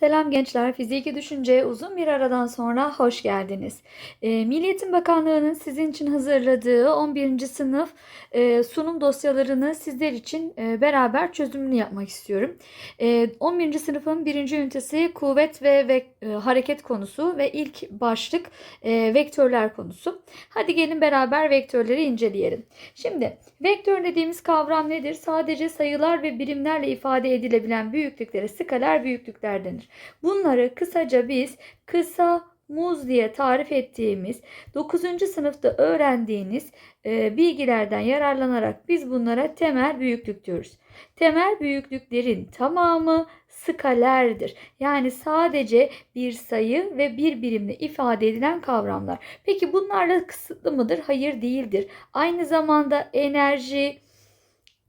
Selam gençler, Fiziki Düşünce'ye uzun bir aradan sonra hoş geldiniz. E, Milli Eğitim Bakanlığı'nın sizin için hazırladığı 11. sınıf e, sunum dosyalarını sizler için e, beraber çözümünü yapmak istiyorum. E, 11. sınıfın birinci ünitesi kuvvet ve, ve e, hareket konusu ve ilk başlık e, vektörler konusu. Hadi gelin beraber vektörleri inceleyelim. Şimdi vektör dediğimiz kavram nedir? Sadece sayılar ve birimlerle ifade edilebilen büyüklüklere skaler büyüklükler denir. Bunları kısaca biz kısa muz diye tarif ettiğimiz 9. sınıfta öğrendiğiniz e, bilgilerden yararlanarak biz bunlara temel büyüklük diyoruz. Temel büyüklüklerin tamamı skalerdir. Yani sadece bir sayı ve bir birimle ifade edilen kavramlar. Peki bunlarla kısıtlı mıdır? Hayır değildir. Aynı zamanda enerji,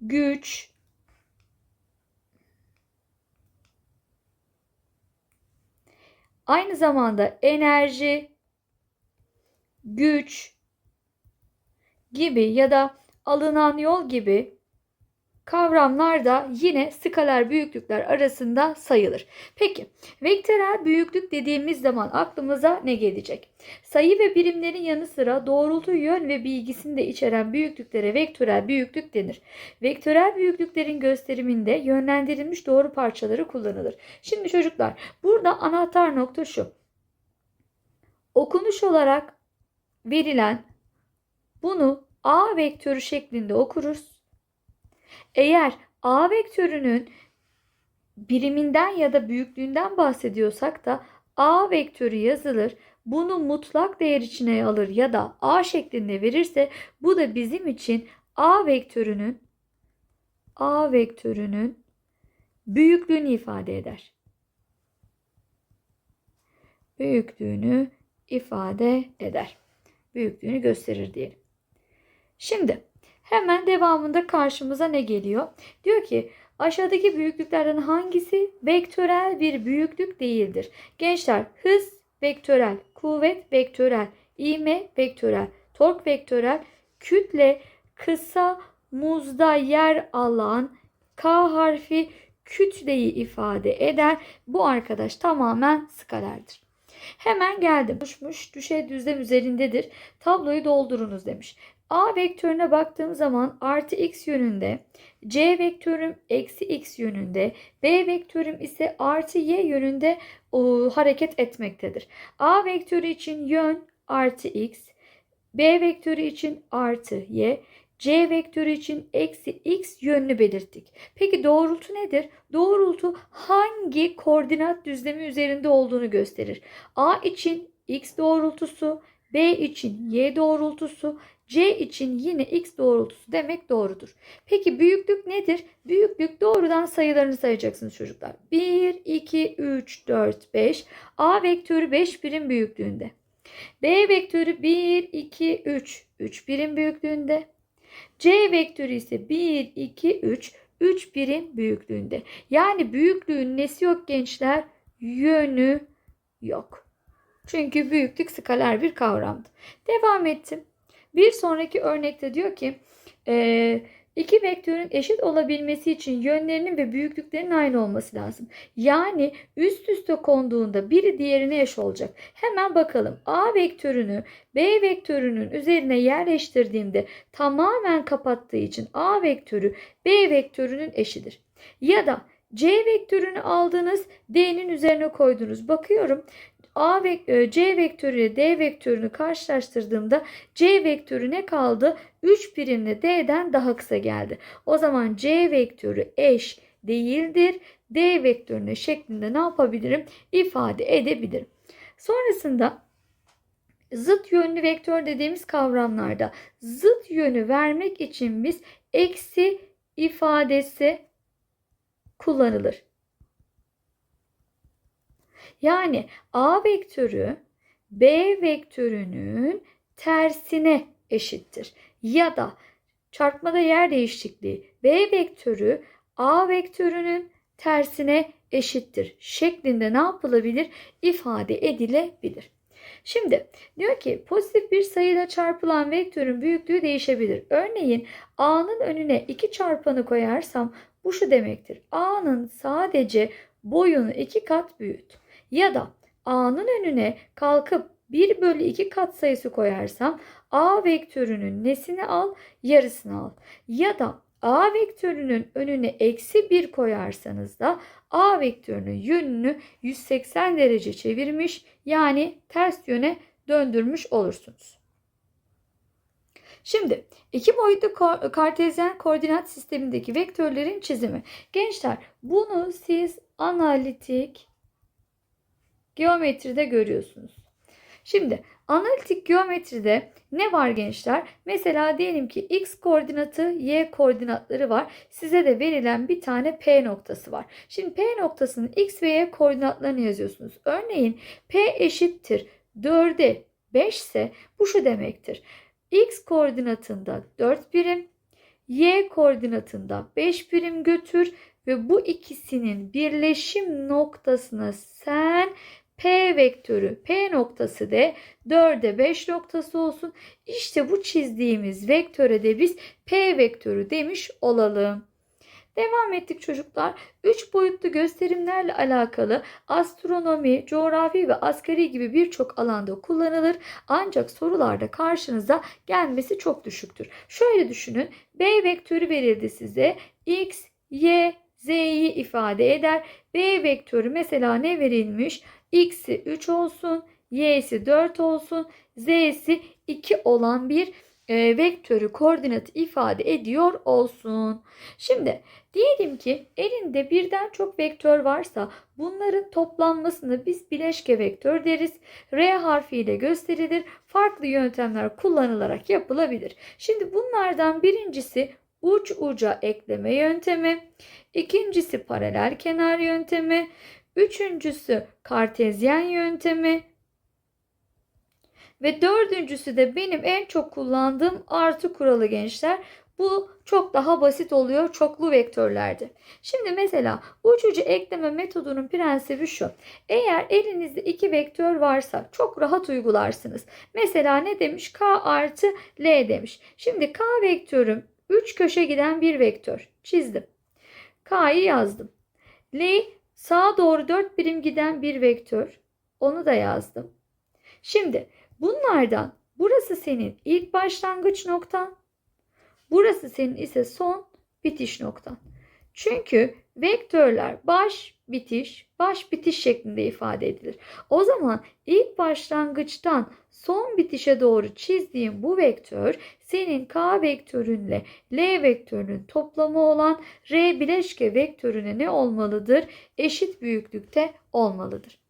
güç, Aynı zamanda enerji, güç gibi ya da alınan yol gibi kavramlar da yine skaler büyüklükler arasında sayılır. Peki vektörel büyüklük dediğimiz zaman aklımıza ne gelecek? Sayı ve birimlerin yanı sıra doğrultu yön ve bilgisini de içeren büyüklüklere vektörel büyüklük denir. Vektörel büyüklüklerin gösteriminde yönlendirilmiş doğru parçaları kullanılır. Şimdi çocuklar burada anahtar nokta şu. Okunuş olarak verilen bunu A vektörü şeklinde okuruz. Eğer A vektörünün biriminden ya da büyüklüğünden bahsediyorsak da A vektörü yazılır. Bunu mutlak değer içine alır ya da A şeklinde verirse bu da bizim için A vektörünün A vektörünün büyüklüğünü ifade eder. Büyüklüğünü ifade eder. Büyüklüğünü gösterir diyelim. Şimdi hemen devamında karşımıza ne geliyor? Diyor ki aşağıdaki büyüklüklerden hangisi vektörel bir büyüklük değildir? Gençler hız vektörel, kuvvet vektörel, ivme vektörel, tork vektörel, kütle kısa muzda yer alan K harfi kütleyi ifade eder. Bu arkadaş tamamen skalerdir. Hemen geldim. Düşmüş, düşey düzlem üzerindedir. Tabloyu doldurunuz demiş. A vektörüne baktığım zaman artı x yönünde, C vektörüm eksi x yönünde, B vektörüm ise artı y yönünde o, hareket etmektedir. A vektörü için yön artı x, B vektörü için artı y, C vektörü için eksi x yönünü belirttik. Peki doğrultu nedir? Doğrultu hangi koordinat düzlemi üzerinde olduğunu gösterir. A için x doğrultusu, B için y doğrultusu, C için yine x doğrultusu demek doğrudur. Peki büyüklük nedir? Büyüklük doğrudan sayılarını sayacaksınız çocuklar. 1, 2, 3, 4, 5. A vektörü 5 birim büyüklüğünde. B vektörü 1, 2, 3. 3 birim büyüklüğünde. C vektörü ise 1, 2, 3. 3 birim büyüklüğünde. Yani büyüklüğün nesi yok gençler? Yönü yok. Çünkü büyüklük skaler bir kavramdı. Devam ettim. Bir sonraki örnekte diyor ki e, iki vektörün eşit olabilmesi için yönlerinin ve büyüklüklerinin aynı olması lazım. Yani üst üste konduğunda biri diğerine eş olacak. Hemen bakalım. A vektörünü B vektörünün üzerine yerleştirdiğimde tamamen kapattığı için A vektörü B vektörünün eşidir. Ya da C vektörünü aldınız, D'nin üzerine koydunuz. Bakıyorum A ve e, C vektörü ile D vektörünü karşılaştırdığımda C vektörü ne kaldı? 3 birimle D'den daha kısa geldi. O zaman C vektörü eş değildir. D vektörüne şeklinde ne yapabilirim? İfade edebilirim. Sonrasında zıt yönlü vektör dediğimiz kavramlarda zıt yönü vermek için biz eksi ifadesi kullanılır. Yani A vektörü B vektörünün tersine eşittir. Ya da çarpmada yer değişikliği B vektörü A vektörünün tersine eşittir şeklinde ne yapılabilir? İfade edilebilir. Şimdi diyor ki pozitif bir sayıyla çarpılan vektörün büyüklüğü değişebilir. Örneğin A'nın önüne 2 çarpanı koyarsam bu şu demektir. A'nın sadece boyunu iki kat büyüt. Ya da A'nın önüne kalkıp 1 bölü 2 katsayısı koyarsam A vektörünün nesini al? Yarısını al. Ya da A vektörünün önüne eksi 1 koyarsanız da A vektörünün yönünü 180 derece çevirmiş yani ters yöne döndürmüş olursunuz. Şimdi iki boyutlu kartezyen koordinat sistemindeki vektörlerin çizimi. Gençler bunu siz analitik geometride görüyorsunuz. Şimdi analitik geometride ne var gençler? Mesela diyelim ki x koordinatı, y koordinatları var. Size de verilen bir tane P noktası var. Şimdi P noktasının x ve y koordinatlarını yazıyorsunuz. Örneğin P eşittir 4'e 5 ise bu şu demektir. X koordinatında 4 birim, Y koordinatında 5 birim götür ve bu ikisinin birleşim noktasına sen P vektörü P noktası de 4'e 5 noktası olsun. İşte bu çizdiğimiz vektöre de biz P vektörü demiş olalım. Devam ettik çocuklar. 3 boyutlu gösterimlerle alakalı astronomi, coğrafi ve askeri gibi birçok alanda kullanılır. Ancak sorularda karşınıza gelmesi çok düşüktür. Şöyle düşünün. B vektörü verildi size. X, Y, Z'yi ifade eder. B vektörü mesela ne verilmiş? X'i 3 olsun, Y'si 4 olsun, Z'si 2 olan bir e, vektörü koordinatı ifade ediyor olsun. Şimdi diyelim ki elinde birden çok vektör varsa bunların toplanmasını biz bileşke vektör deriz. R harfiyle gösterilir. Farklı yöntemler kullanılarak yapılabilir. Şimdi bunlardan birincisi uç uca ekleme yöntemi. İkincisi paralel kenar yöntemi. Üçüncüsü kartezyen yöntemi. Ve dördüncüsü de benim en çok kullandığım artı kuralı gençler. Bu çok daha basit oluyor çoklu vektörlerde. Şimdi mesela uç ucu ekleme metodunun prensibi şu. Eğer elinizde iki vektör varsa çok rahat uygularsınız. Mesela ne demiş? K artı L demiş. Şimdi K vektörüm 3 köşe giden bir vektör. Çizdim. K'yı yazdım. L sağa doğru 4 birim giden bir vektör. Onu da yazdım. Şimdi bunlardan burası senin ilk başlangıç noktan. Burası senin ise son bitiş noktan. Çünkü vektörler baş bitiş, baş bitiş şeklinde ifade edilir. O zaman ilk başlangıçtan son bitişe doğru çizdiğim bu vektör senin K vektörünle L vektörünün toplamı olan R bileşke vektörüne ne olmalıdır? Eşit büyüklükte olmalıdır.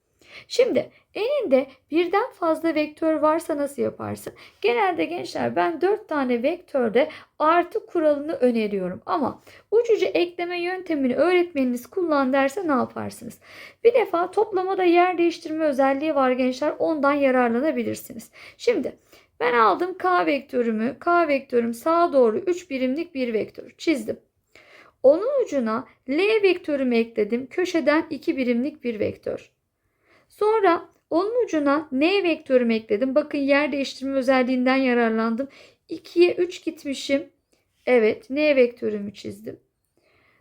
Şimdi elinde birden fazla vektör varsa nasıl yaparsın? Genelde gençler ben 4 tane vektörde artı kuralını öneriyorum. Ama ucucu ekleme yöntemini öğretmeniniz kullan derse ne yaparsınız? Bir defa toplamada yer değiştirme özelliği var gençler. Ondan yararlanabilirsiniz. Şimdi ben aldım K vektörümü. K vektörüm sağa doğru 3 birimlik bir vektör çizdim. Onun ucuna L vektörümü ekledim. Köşeden 2 birimlik bir vektör. Sonra onun ucuna N vektörümü ekledim. Bakın yer değiştirme özelliğinden yararlandım. 2'ye 3 gitmişim. Evet N vektörümü çizdim.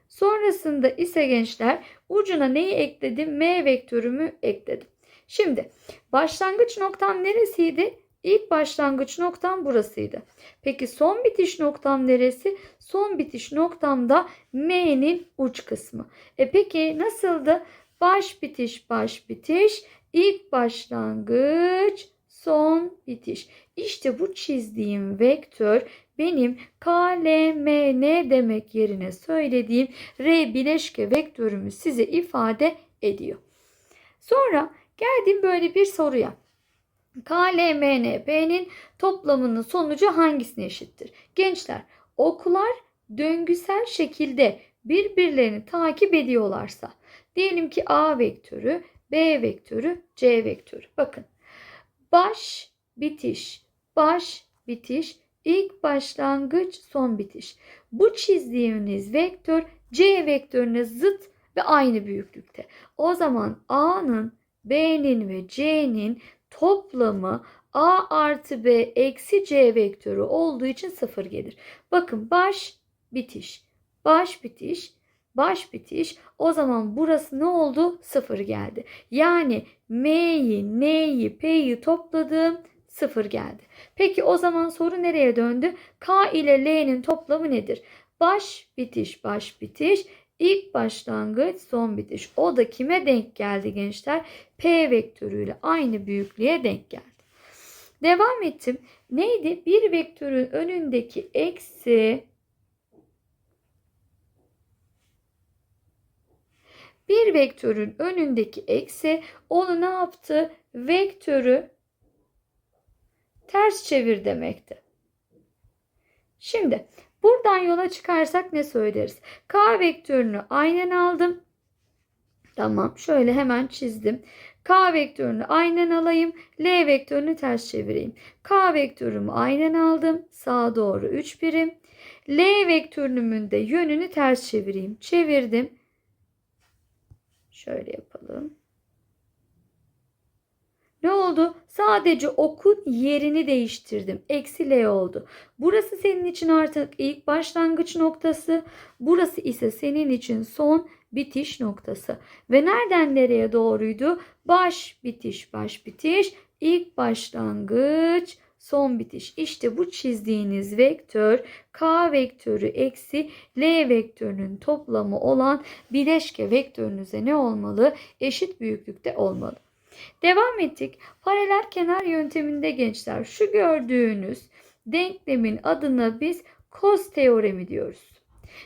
Sonrasında ise gençler ucuna neyi ekledim? M vektörümü ekledim. Şimdi başlangıç noktam neresiydi? İlk başlangıç noktam burasıydı. Peki son bitiş noktam neresi? Son bitiş noktamda M'nin uç kısmı. E peki nasıldı? Baş bitiş baş bitiş. ilk başlangıç son bitiş. İşte bu çizdiğim vektör benim KLMN demek yerine söylediğim R bileşke vektörümü size ifade ediyor. Sonra geldim böyle bir soruya. KLMNP'nin toplamının sonucu hangisine eşittir? Gençler oklar döngüsel şekilde birbirlerini takip ediyorlarsa diyelim ki A vektörü, B vektörü, C vektörü. Bakın baş bitiş, baş bitiş, ilk başlangıç, son bitiş. Bu çizdiğiniz vektör C vektörüne zıt ve aynı büyüklükte. O zaman A'nın, B'nin ve C'nin toplamı A artı B eksi C vektörü olduğu için sıfır gelir. Bakın baş bitiş, baş bitiş, baş bitiş. O zaman burası ne oldu? 0 geldi. Yani M'yi, N'yi, P'yi topladım 0 geldi. Peki o zaman soru nereye döndü? K ile L'nin toplamı nedir? Baş bitiş, baş bitiş. İlk başlangıç, son bitiş. O da kime denk geldi gençler? P vektörüyle aynı büyüklüğe denk geldi. Devam ettim. Neydi? Bir vektörün önündeki eksi bir vektörün önündeki eksi onu ne yaptı? Vektörü ters çevir demekti. Şimdi buradan yola çıkarsak ne söyleriz? K vektörünü aynen aldım. Tamam şöyle hemen çizdim. K vektörünü aynen alayım. L vektörünü ters çevireyim. K vektörümü aynen aldım. Sağa doğru 3 birim. L vektörünün de yönünü ters çevireyim. Çevirdim. Şöyle yapalım. Ne oldu? Sadece okun yerini değiştirdim. Eksi L oldu. Burası senin için artık ilk başlangıç noktası. Burası ise senin için son bitiş noktası. Ve nereden nereye doğruydu? Baş bitiş baş bitiş. İlk başlangıç son bitiş. İşte bu çizdiğiniz vektör k vektörü eksi l vektörünün toplamı olan bileşke vektörünüze ne olmalı? Eşit büyüklükte olmalı. Devam ettik. Paralel kenar yönteminde gençler şu gördüğünüz denklemin adına biz cos teoremi diyoruz.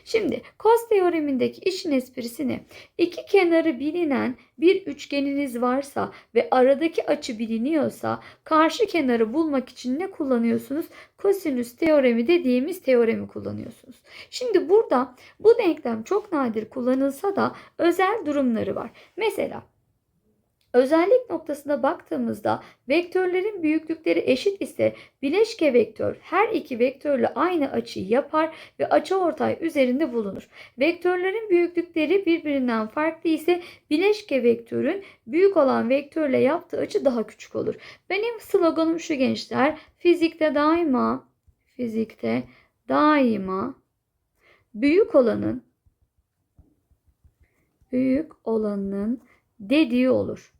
Şimdi cos teoremindeki işin esprisi ne? İki kenarı bilinen bir üçgeniniz varsa ve aradaki açı biliniyorsa karşı kenarı bulmak için ne kullanıyorsunuz? Kosinüs teoremi dediğimiz teoremi kullanıyorsunuz. Şimdi burada bu denklem çok nadir kullanılsa da özel durumları var. Mesela Özellik noktasına baktığımızda vektörlerin büyüklükleri eşit ise bileşke vektör her iki vektörle aynı açıyı yapar ve açıortay üzerinde bulunur. Vektörlerin büyüklükleri birbirinden farklı ise bileşke vektörün büyük olan vektörle yaptığı açı daha küçük olur. Benim sloganım şu gençler. Fizikte daima fizikte daima büyük olanın büyük olanın dediği olur.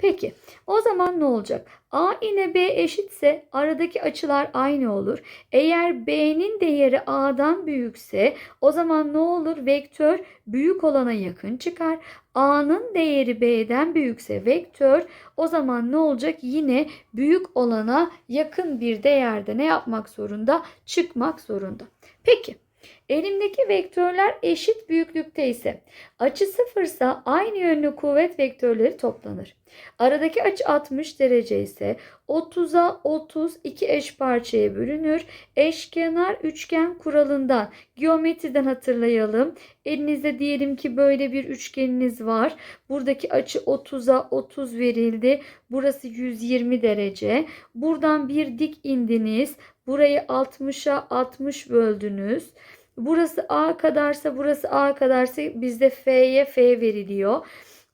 Peki o zaman ne olacak? A ile B eşitse aradaki açılar aynı olur. Eğer B'nin değeri A'dan büyükse o zaman ne olur? Vektör büyük olana yakın çıkar. A'nın değeri B'den büyükse vektör o zaman ne olacak? Yine büyük olana yakın bir değerde ne yapmak zorunda? Çıkmak zorunda. Peki. Elimdeki vektörler eşit büyüklükte ise açı sıfırsa aynı yönlü kuvvet vektörleri toplanır. Aradaki açı 60 derece ise 30'a 30 iki eş parçaya bölünür. Eşkenar üçgen kuralından geometriden hatırlayalım. Elinizde diyelim ki böyle bir üçgeniniz var. Buradaki açı 30'a 30 verildi. Burası 120 derece. Buradan bir dik indiniz. Burayı 60'a 60 böldünüz. Burası A kadarsa burası A kadarsa bizde F'ye F veriliyor.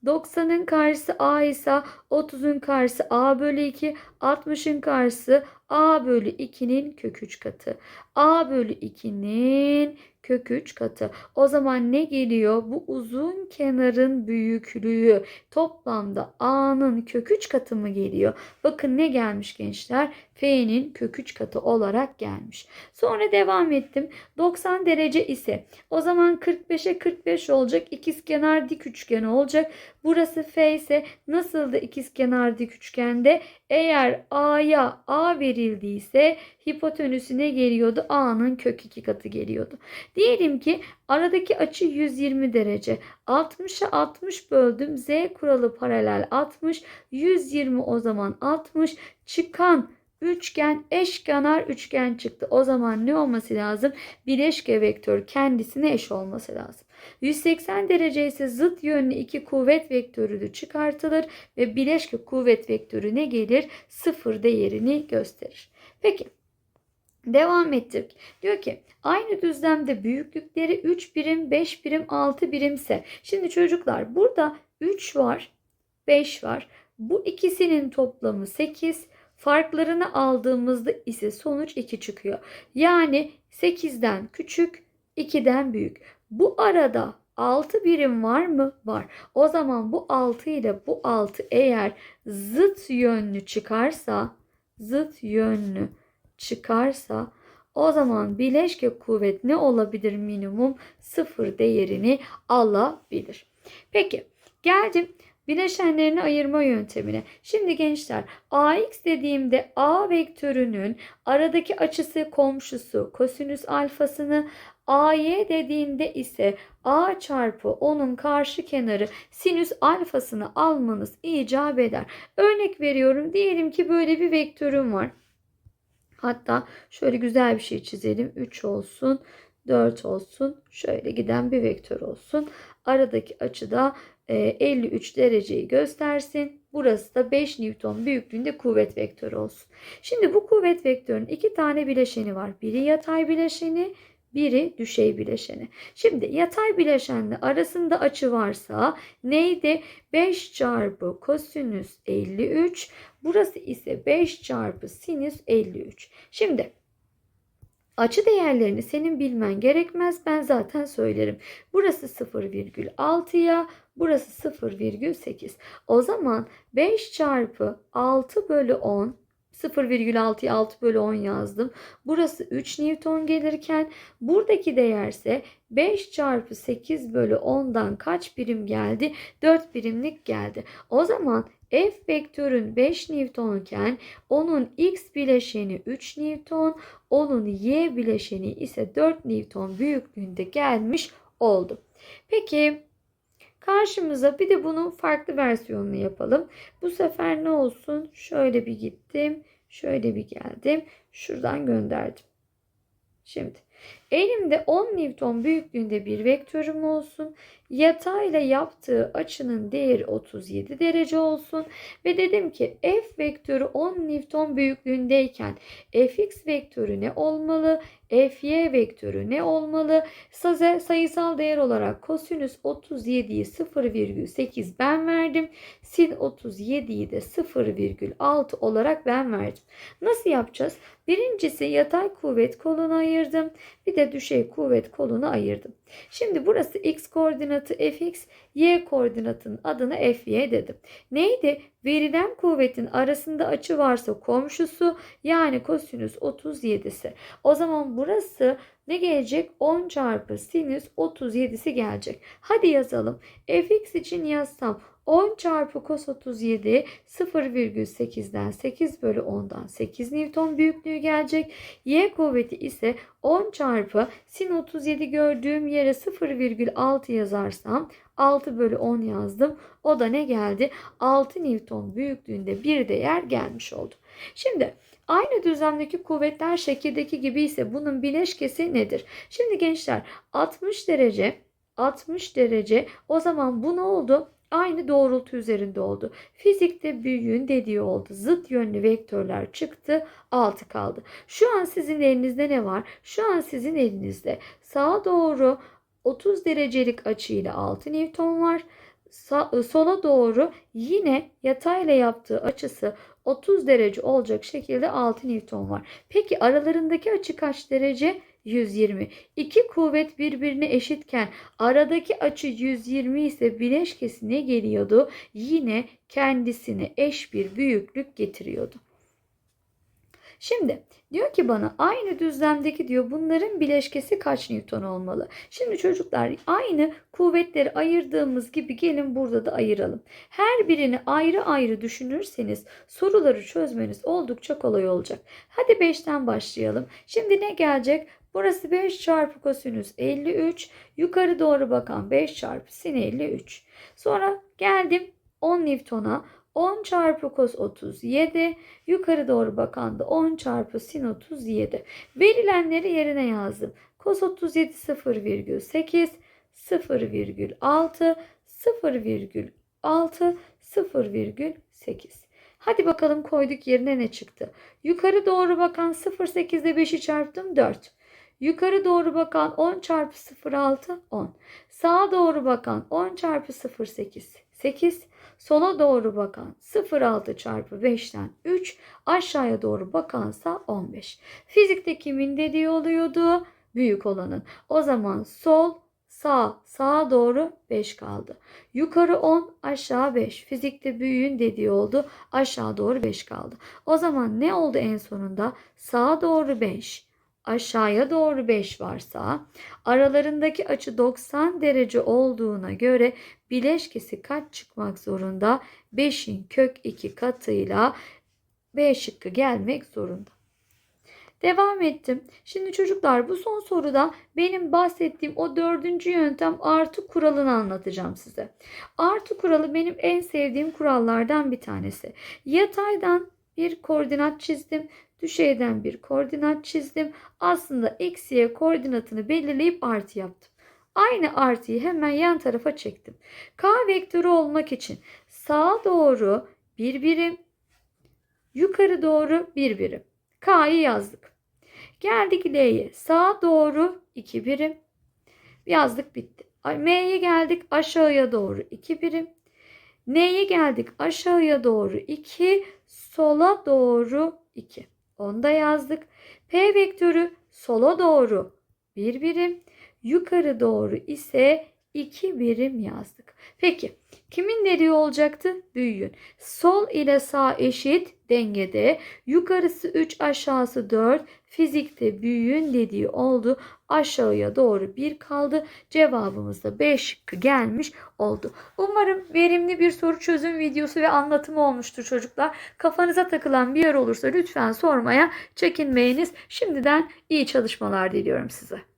90'ın karşısı A ise 30'un karşısı A bölü 2, 60'ın karşısı A bölü 2'nin kök 3 katı. A bölü 2'nin kök 3 katı. O zaman ne geliyor? Bu uzun kenarın büyüklüğü toplamda A'nın kök 3 katı mı geliyor? Bakın ne gelmiş gençler? F'nin kök 3 katı olarak gelmiş. Sonra devam ettim. 90 derece ise o zaman 45'e 45 olacak. İkizkenar dik üçgen olacak. Burası F ise nasıldı ikizkenar dik üçgende? Eğer A'ya A verildiyse hipotenüsü geliyordu? A'nın kök 2 katı geliyordu. Diyelim ki aradaki açı 120 derece. 60'a 60 böldüm. Z kuralı paralel 60. 120 o zaman 60. Çıkan üçgen eşkenar üçgen çıktı. O zaman ne olması lazım? Bileşke vektör kendisine eş olması lazım. 180 derece ise zıt yönlü iki kuvvet vektörü de çıkartılır ve bileşke kuvvet vektörü ne gelir? Sıfır değerini gösterir. Peki Devam ettik. Diyor ki aynı düzlemde büyüklükleri 3 birim, 5 birim, 6 birimse. Şimdi çocuklar burada 3 var, 5 var. Bu ikisinin toplamı 8. Farklarını aldığımızda ise sonuç 2 çıkıyor. Yani 8'den küçük 2'den büyük. Bu arada 6 birim var mı? Var. O zaman bu 6 ile bu 6 eğer zıt yönlü çıkarsa zıt yönlü çıkarsa o zaman bileşke kuvvet ne olabilir minimum? Sıfır değerini alabilir. Peki geldim bileşenlerini ayırma yöntemine. Şimdi gençler ax dediğimde a vektörünün aradaki açısı komşusu kosinüs alfasını ay dediğinde ise a çarpı onun karşı kenarı sinüs alfasını almanız icap eder. Örnek veriyorum diyelim ki böyle bir vektörüm var. Hatta şöyle güzel bir şey çizelim. 3 olsun, 4 olsun. Şöyle giden bir vektör olsun. Aradaki açıda 53 dereceyi göstersin. Burası da 5 Newton büyüklüğünde kuvvet vektörü olsun. Şimdi bu kuvvet vektörünün iki tane bileşeni var. Biri yatay bileşeni, biri düşey bileşeni. Şimdi yatay bileşenle arasında açı varsa neydi? 5 çarpı kosinüs 53. Burası ise 5 çarpı sinüs 53. Şimdi Açı değerlerini senin bilmen gerekmez. Ben zaten söylerim. Burası 0,6'ya, burası 0,8. O zaman 5 çarpı 6 bölü 10 0,6'ya 6 bölü 10 yazdım. Burası 3 Newton gelirken buradaki değerse 5 çarpı 8 bölü 10'dan kaç birim geldi? 4 birimlik geldi. O zaman F vektörün 5 Newton iken onun X bileşeni 3 Newton, onun Y bileşeni ise 4 Newton büyüklüğünde gelmiş oldu. Peki karşımıza bir de bunun farklı versiyonunu yapalım. Bu sefer ne olsun? Şöyle bir gittim, şöyle bir geldim, şuradan gönderdim. Şimdi elimde 10 Newton büyüklüğünde bir vektörüm olsun. Yatayla yaptığı açının değeri 37 derece olsun. Ve dedim ki f vektörü 10 Newton büyüklüğündeyken fx vektörü ne olmalı? Fy vektörü ne olmalı? Sayısal değer olarak kosinüs 37'yi 0,8 ben verdim. Sin 37'yi de 0,6 olarak ben verdim. Nasıl yapacağız? Birincisi yatay kuvvet kolunu ayırdım. Bir de düşey kuvvet kolunu ayırdım. Şimdi burası x koordinatı fx, y koordinatının adını fy dedim. Neydi? Verilen kuvvetin arasında açı varsa komşusu yani kosinüs 37'si. O zaman burası ne gelecek? 10 çarpı sinüs 37'si gelecek. Hadi yazalım. fx için yazsam 10 çarpı cos 37 0,8'den 8 bölü 10'dan 8 Newton büyüklüğü gelecek. Y kuvveti ise 10 çarpı sin 37 gördüğüm yere 0,6 yazarsam 6 bölü 10 yazdım. O da ne geldi? 6 Newton büyüklüğünde bir değer gelmiş oldu. Şimdi aynı düzlemdeki kuvvetler şekildeki gibi ise bunun bileşkesi nedir? Şimdi gençler 60 derece 60 derece o zaman bu ne oldu? Aynı doğrultu üzerinde oldu. Fizikte büyüğün dediği oldu. Zıt yönlü vektörler çıktı. 6 kaldı. Şu an sizin elinizde ne var? Şu an sizin elinizde sağa doğru 30 derecelik açıyla 6 Newton var. Sa- sola doğru yine yatayla yaptığı açısı 30 derece olacak şekilde 6 Newton var. Peki aralarındaki açı kaç derece? 120. İki kuvvet birbirine eşitken aradaki açı 120 ise bileşkesi ne geliyordu? Yine kendisine eş bir büyüklük getiriyordu. Şimdi diyor ki bana aynı düzlemdeki diyor bunların bileşkesi kaç Newton olmalı? Şimdi çocuklar aynı kuvvetleri ayırdığımız gibi gelin burada da ayıralım. Her birini ayrı ayrı düşünürseniz soruları çözmeniz oldukça kolay olacak. Hadi 5'ten başlayalım. Şimdi ne gelecek? Burası 5 çarpı kosinüs 53. Yukarı doğru bakan 5 çarpı sin 53. Sonra geldim 10 Newton'a. 10 çarpı kos 37. Yukarı doğru bakan da 10 çarpı sin 37. Verilenleri yerine yazdım. Kos 37 0,8, 0,6, 0,6, 0,8. Hadi bakalım koyduk yerine ne çıktı? Yukarı doğru bakan 0,8 ile 5'i çarptım 4. Yukarı doğru bakan 10 çarpı 0,6 10. Sağa doğru bakan 10 çarpı 0,8 8. Sola doğru bakan 0,6 çarpı 5'ten 3. Aşağıya doğru bakansa 15. Fizikte kimin dediği oluyordu? büyük olanın. O zaman sol, sağ, sağa doğru 5 kaldı. Yukarı 10, aşağı 5. Fizikte büyüğün dediği oldu. Aşağı doğru 5 kaldı. O zaman ne oldu en sonunda? Sağa doğru 5, aşağıya doğru 5 varsa aralarındaki açı 90 derece olduğuna göre bileşkesi kaç çıkmak zorunda? 5'in kök 2 katıyla B şıkkı gelmek zorunda. Devam ettim. Şimdi çocuklar bu son soruda benim bahsettiğim o dördüncü yöntem artı kuralını anlatacağım size. Artı kuralı benim en sevdiğim kurallardan bir tanesi. Yataydan bir koordinat çizdim. Düşeyden bir koordinat çizdim. Aslında eksiye koordinatını belirleyip artı yaptım. Aynı artıyı hemen yan tarafa çektim. K vektörü olmak için sağa doğru bir birim, yukarı doğru bir birim. K'yı yazdık. Geldik L'ye. Sağa doğru 2 birim. Yazdık bitti. M'ye geldik aşağıya doğru 2 birim. N'ye geldik aşağıya doğru 2. Sola doğru 2. Onu da yazdık. P vektörü sola doğru 1 birim. Yukarı doğru ise 2 birim yazdık. Peki kimin dediği olacaktı? Büyüğün. Sol ile sağ eşit dengede. Yukarısı 3 aşağısı 4. Fizikte büyüğün dediği oldu. Aşağıya doğru 1 kaldı. Cevabımız da 5 şıkkı gelmiş oldu. Umarım verimli bir soru çözüm videosu ve anlatımı olmuştur çocuklar. Kafanıza takılan bir yer olursa lütfen sormaya çekinmeyiniz. Şimdiden iyi çalışmalar diliyorum size.